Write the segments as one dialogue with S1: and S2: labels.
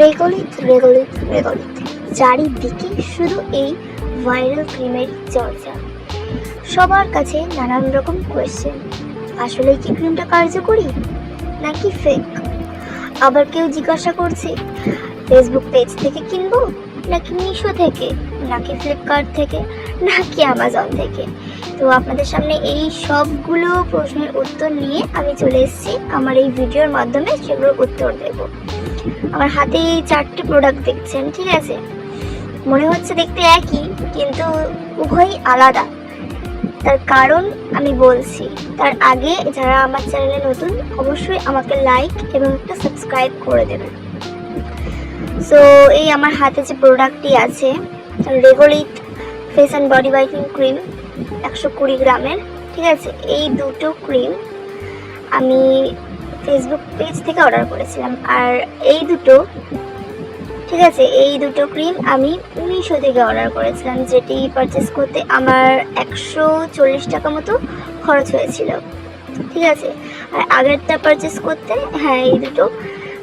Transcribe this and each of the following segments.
S1: রেগলিত রেগলিত রেগলিত চারিদিকে শুধু এই ভাইরাল ক্রিমের চর্চা। সবার কাছে নানান রকম কোয়েশ্চেন আসলে কি ক্রিমটা কার্যকরী নাকি ফেক আবার কেউ জিজ্ঞাসা করছে ফেসবুক পেজ থেকে কিনবো নাকি মিশো থেকে, নাকি ফ্লিপকার্ট থেকে, নাকি অ্যামাজন থেকে? তো আপনাদের সামনে এই সবগুলো প্রশ্নের উত্তর নিয়ে আমি চলে এসেছি। আমার এই ভিডিওর মাধ্যমে সেগুলোর উত্তর দেব। আমার হাতে এই চারটি প্রোডাক্ট দেখছেন, ঠিক আছে? মনে হচ্ছে দেখতে একই, কিন্তু উভয়ই আলাদা। তার কারণ আমি বলছি, তার আগে যারা আমার চ্যানেলে নতুন, অবশ্যই আমাকে লাইক এবং একটা সাবস্ক্রাইব করে দেবেন। সো এই আমার হাতে যে প্রোডাক্টটি আছে Regulate face and body whitening cream একশো কুড়ি গ্রামের, ঠিক আছে? এই দুটো ক্রিম আমি ফেসবুক পেজ থেকে অর্ডার করেছিলাম। আর এই দুটো, ঠিক আছে, এই দুটো ক্রিম আমি মিশো থেকে অর্ডার করেছিলাম, যেটি পারচেস করতে আমার একশো চল্লিশ টাকা মতো খরচ হয়েছিল। ঠিক আছে? আর আগেরটা পারচেস করতে হ্যাঁ এই দুটো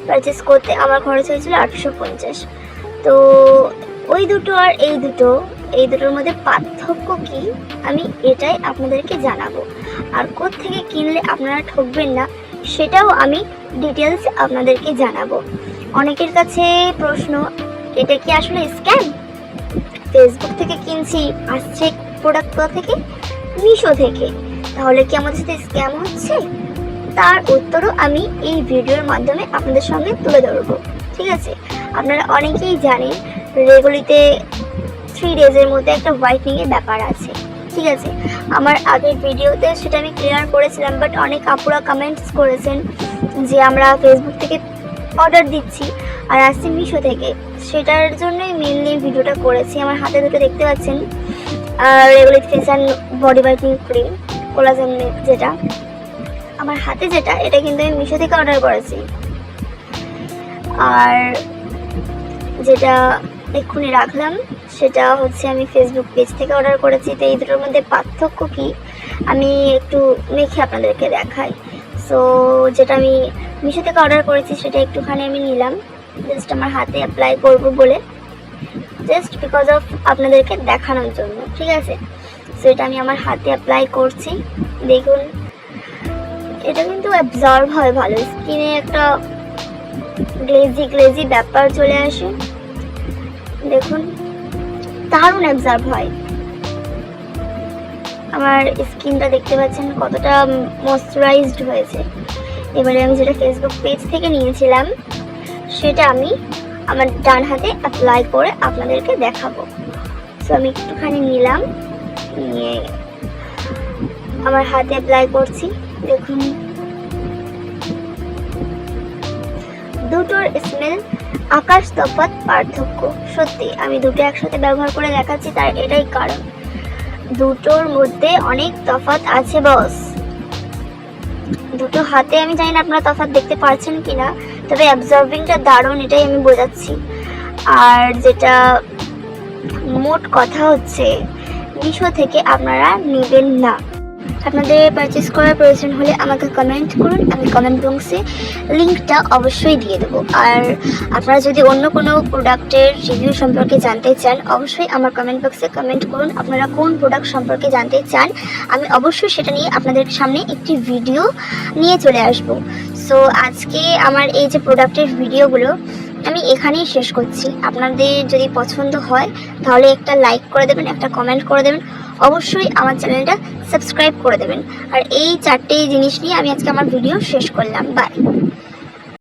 S1: পারচেস করতে আমার খরচ হয়েছিল আটশো পঞ্চাশ। তো ওই দুটো আর এই দুটো, এই দুটোর মধ্যে পার্থক্য কি? আমি এটাই আপনাদেরকে জানাব। আর থেকে কিনলে আপনারা ঠকবেন না? সেটাও আমি ডিটেলস আপনাদেরকে জানাব। অনেকের কাছে প্রশ্ন, এটা কি আসলে স্ক্যাম ফেসবুক থেকে কিনছি, আসছে প্রোডাক্ট থেকে? মিশো থেকে। তাহলে কি আমাদের সাথে স্ক্যাম হচ্ছে? তার উত্তরও আমি এই ভিডিওর মাধ্যমে আপনাদের সঙ্গে তুলে ধরবো। ঠিক আছে? আপনারা অনেকেই জানেন রেগুলিতে থ্রি ডেজের মধ্যে একটা হোয়াইটনিংয়ের ব্যাপার আছে। ঠিক আছে। আমার আগের ভিডিওতে সেটা আমি ক্লিয়ার করেছিলাম বাট অনেক আপুরা কমেন্টস করেছেন যে আমরা ফেসবুক থেকে অর্ডার দিচ্ছি আর আসছি মিশো থেকে। সেটার জন্যই মেনলি ভিডিওটা করেছি। আমার হাতে দুটো দেখতে পাচ্ছেন। আর Regulate face body whitening cream collagen যেটা। আমার হাতে যেটা, এটা কিন্তু আমি মিশো থেকে অর্ডার করেছি। আর যেটা এক্ষুনি রাখলাম। সেটা হচ্ছে আমি ফেসবুক পেজ থেকে অর্ডার করেছি। তো এই দুটোর মধ্যে পার্থক্য কি? আমি একটু মেখে আপনাদেরকে দেখাই। সো যেটা আমি মিশো থেকে অর্ডার করেছি, সেটা একটুখানি আমি নিলাম। জাস্ট আমার হাতে অ্যাপ্লাই করব বলে। জাস্ট বিকজ অফ আপনাদেরকে দেখানোর জন্য, ঠিক আছে? সো এটা আমি আমার হাতে অ্যাপ্লাই করছি। দেখুন, এটা কিন্তু অ্যাবজর্ব হয় ভালো। স্কিনে একটা গ্লেজি গ্লেজি ব্যাপার চলে আসে। দেখুন, দারুণ অ্যাবজর্ব হয়। আমার স্কিনটা দেখতে পাচ্ছেন কতটা ময়শ্চারাইজড হয়েছে। এবারে আমি যেটা ফেসবুক পেজ থেকে নিয়েছিলাম, সেটা আমি আমার ডান হাতে অ্যাপ্লাই করে আপনাদেরকে দেখাবো। সো আমি একটুখানি নিলাম, নিয়ে আমার হাতে অ্যাপ্লাই করছি। দেখুন, দুটোর স্মেল আকাশ তফাৎ পার্থক্য। সত্যি, আমি দুটো একসাথে ব্যবহার করে দেখাচ্ছি, তার এটাই কারণ। দুটোর মধ্যে অনেক তফাৎ আছে, বস। দুটো হাতে, আমি জানি না আপনারা তফাৎ দেখতে পারছেন কি না তবে অ্যাবজর্বিংটা দারুণ, এটাই আমি বোঝাচ্ছি। আর যেটা মোট কথা হচ্ছে, মিশো থেকে আপনারা নেবেন না। আপনাদের পারচেস করার প্রয়োজন হলে আমাকে কমেন্ট করুন, আমি কমেন্ট বক্সে লিঙ্কটা অবশ্যই দিয়ে দেবো। আর আপনারা যদি অন্য কোনো প্রোডাক্টের রিভিউ সম্পর্কে জানতে চান, অবশ্যই আমার কমেন্ট বক্সে কমেন্ট করুন। আপনারা কোন প্রোডাক্ট সম্পর্কে জানতে চান, আমি অবশ্যই সেটা নিয়ে আপনাদের সামনে একটি ভিডিও নিয়ে চলে আসব। সো আজকে আমার এই যে প্রোডাক্টের ভিডিওগুলো আমি এখানেই শেষ করছি। আপনাদের যদি পছন্দ হয়, তাহলে একটা লাইক করে দেবেন, একটা কমেন্ট করে দেবেন। অবশ্যই আমার চ্যানেলটা সাবস্ক্রাইব করে দেবেন। আর এই চারটে জিনিস নিয়ে আমি আজকে আমার ভিডিও শেষ করলাম। বাই